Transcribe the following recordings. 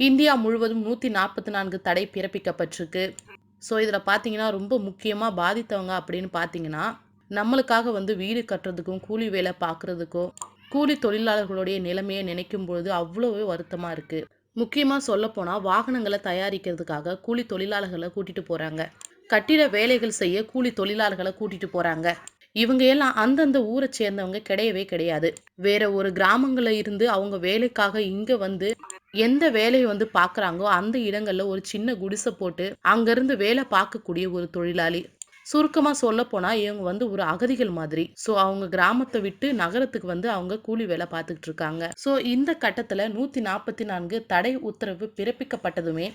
India முழுவதும் நூற்றி நாற்பத்தி நான்கு தடை பிறப்பிக்கப்பட்டிருக்கு. ஸோ இதில் பார்த்தீங்கன்னா ரொம்ப முக்கியமாக பாதித்தவங்க அப்படின்னு பார்த்தீங்கன்னா நம்மளுக்காக வந்து வீடு கட்டுறதுக்கும் கூலி வேலை பார்க்குறதுக்கும் கூலி தொழிலாளர்களுடைய நிலைமையை நினைக்கும் பொழுது அவ்வளோவே வருத்தமாக இருக்குது முக்கியமாக சொல்லப்போனால் வாகனங்களை தயாரிக்கிறதுக்காக கூலி தொழிலாளர்களை கூட்டிகிட்டு போகிறாங்க கட்டிட வேலைகள் செய்ய கூலி தொழிலாளர்களை கூட்டிகிட்டு போகிறாங்க இவங்க எல்லாம் அந்தந்த ஊரை சேர்ந்தவங்க கிடையவே கிடையாது. வேற ஒரு கிராமங்கள்ல இருந்து அவங்க வேலைக்காக இங்க வந்து எந்த வேலையை வந்து பாக்குறாங்களோ அந்த இடங்கள்ல ஒரு சின்ன குடிசை போட்டு அங்கேருந்து வேலை பார்க்கக்கூடிய ஒரு தொழிலாளி சுருக்கமாக சொல்லப்போனால் இவங்க வந்து ஒரு அகதிகள் மாதிரி. ஸோ அவங்க கிராமத்தை விட்டு நகரத்துக்கு வந்து அவங்க கூலி வேலை பார்த்துக்கிட்டு இருக்காங்க. ஸோ இந்த கட்டத்தில் நூற்றி நாற்பத்தி நான்கு தடை உத்தரவு பிறப்பிக்கப்பட்டதுமே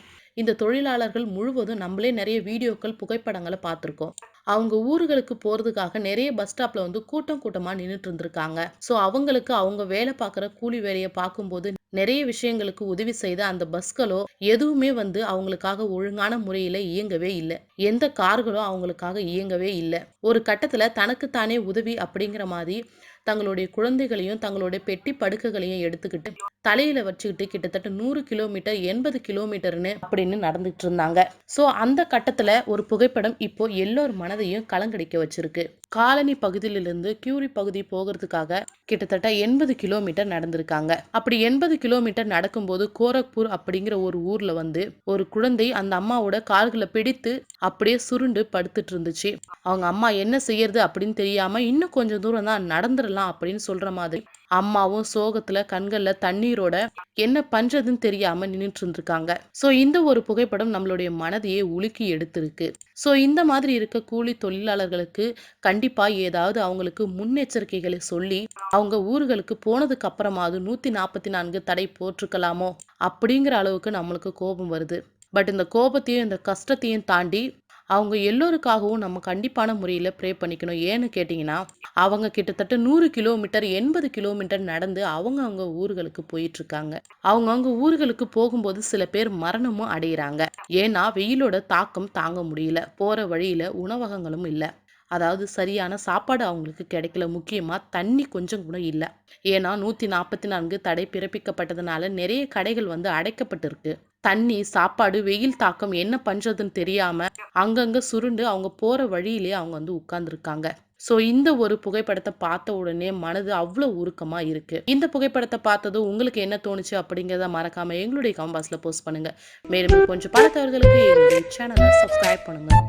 இந்த தொழிலாளர்கள் முழுவதும் நம்மளே நிறைய வீடியோக்கள் புகைப்படங்களை பார்த்துருக்கோம். அவங்க ஊர்களுக்கு போகிறதுக்காக நிறைய பஸ் ஸ்டாப்பில் வந்து கூட்டம் கூட்டமாக நின்றுட்டு இருந்திருக்காங்க. ஸோ அவங்களுக்கு அவங்க வேலை பார்க்குற கூலி வேலையை பார்க்கும்போது நிறைய விஷயங்களுக்கு உதவி செய்த அந்த பஸ்களோ எதுவுமே வந்து அவங்களுக்காக ஒழுங்கான முறையில் இயங்கவே இல்லை. எந்த கார்களோ அவங்களுக்காக இயங்கவே இல்லை. ஒரு கட்டத்தில் தனக்குத்தானே உதவி அப்படிங்கிற மாதிரி தங்களுடைய குழந்தைகளையும் தங்களுடைய பெட்டி படுக்கைகளையும் எடுத்துக்கிட்டு தலையில வச்சுக்கிட்டு கிட்டத்தட்ட நூறு கிலோமீட்டர் எண்பது கிலோமீட்டர்னு அப்படின்னு நடந்துட்டு இருந்தாங்க. ஸோ அந்த கட்டத்துல ஒரு புகைப்படம் இப்போ எல்லோர் மனதையும் கலங்கடிக்க வச்சிருக்கு. காலனி பகுதியிலிருந்து கியூரி பகுதி போகிறதுக்காக கிட்டத்தட்ட எண்பது கிலோமீட்டர் நடந்திருக்காங்க. அப்படி எண்பது கிலோமீட்டர் நடக்கும்போது கோரக்பூர் அப்படிங்கிற ஒரு ஊர்ல வந்து ஒரு குழந்தை அந்த அம்மாவோட கால்களை பிடித்து அப்படியே சுருண்டு படுத்துட்டு இருந்துச்சு. அவங்க அம்மா என்ன செய்யறது அப்படின்னு தெரியாம இன்னும் கொஞ்சம் தூரம் தான் நடந்துடலாம் அப்படின்னு சொல்ற மாதிரி அம்மாவும் சோகத்துல கண்கள்ல தண்ணீரோட என்ன பண்றதுன்னு தெரியாம நின்றுட்டு இருந்திருக்காங்க சோ இந்த ஒரு புகைப்படம் நம்மளுடைய மனதையே உலுக்கி எடுத்திருக்கு. சோ இந்த மாதிரி இருக்க கூலி தொழிலாளர்களுக்கு கண்டிப்பா ஏதாவது அவங்களுக்கு முன்னெச்சரிக்கைகளை சொல்லி அவங்க ஊர்களுக்கு போனதுக்கு அப்புறமாவது நூத்தி நாற்பத்தி நான்கு தடை போட்டிருக்கலாமோ? அப்படிங்கிற அளவுக்கு நம்மளுக்கு கோபம் வருது. பட் இந்த கோபத்தையும் இந்த கஷ்டத்தையும் தாண்டி அவங்க எல்லோருக்காகவும் நம்ம கண்டிப்பான முறையில் ப்ரே பண்ணிக்கணும். ஏன்னு கேட்டிங்கன்னா அவங்க கிட்டத்தட்ட நூறு கிலோமீட்டர் எண்பது கிலோமீட்டர் நடந்து அவங்க அவங்க ஊர்களுக்கு போயிட்டுருக்காங்க. அவங்கவுங்க ஊர்களுக்கு போகும்போது சில பேர் மரணமும் அடையிறாங்க. ஏன்னா வெயிலோட தாக்கம் தாங்க முடியல. போகிற வழியில் உணவகங்களும் இல்லை. அதாவது சரியான சாப்பாடு அவங்களுக்கு கிடைக்கல. முக்கியமாக தண்ணி கொஞ்சம் கூட இல்லை. ஏன்னா நூற்றி நாற்பத்தி நான்கு தடை பிறப்பிக்கப்பட்டதுனால நிறைய கடைகள் வந்து அடைக்கப்பட்டிருக்கு. தண்ணி சாப்பாடு வெயில் தாக்கம் என்ன பண்றதுன்னு தெரியாம அங்கங்க சுருண்டு அவங்க போற வழியிலே அவங்க வந்து உட்கார்ந்துருக்காங்க. ஸோ இந்த ஒரு புகைப்படத்தை பார்த்த உடனே மனது அவ்வளோ உருக்கமா இருக்கு. இந்த புகைப்படத்தை பார்த்ததும் உங்களுக்கு என்ன தோணுச்சு அப்படிங்கிறத மறக்காம எங்களுடைய கம்பாஸில் போஸ்ட் பண்ணுங்க. மேலும் கொஞ்சம் பல தவறுகளுக்கு எங்களுடைய சேனலை சப்ஸ்கிரைப் பண்ணுங்கள்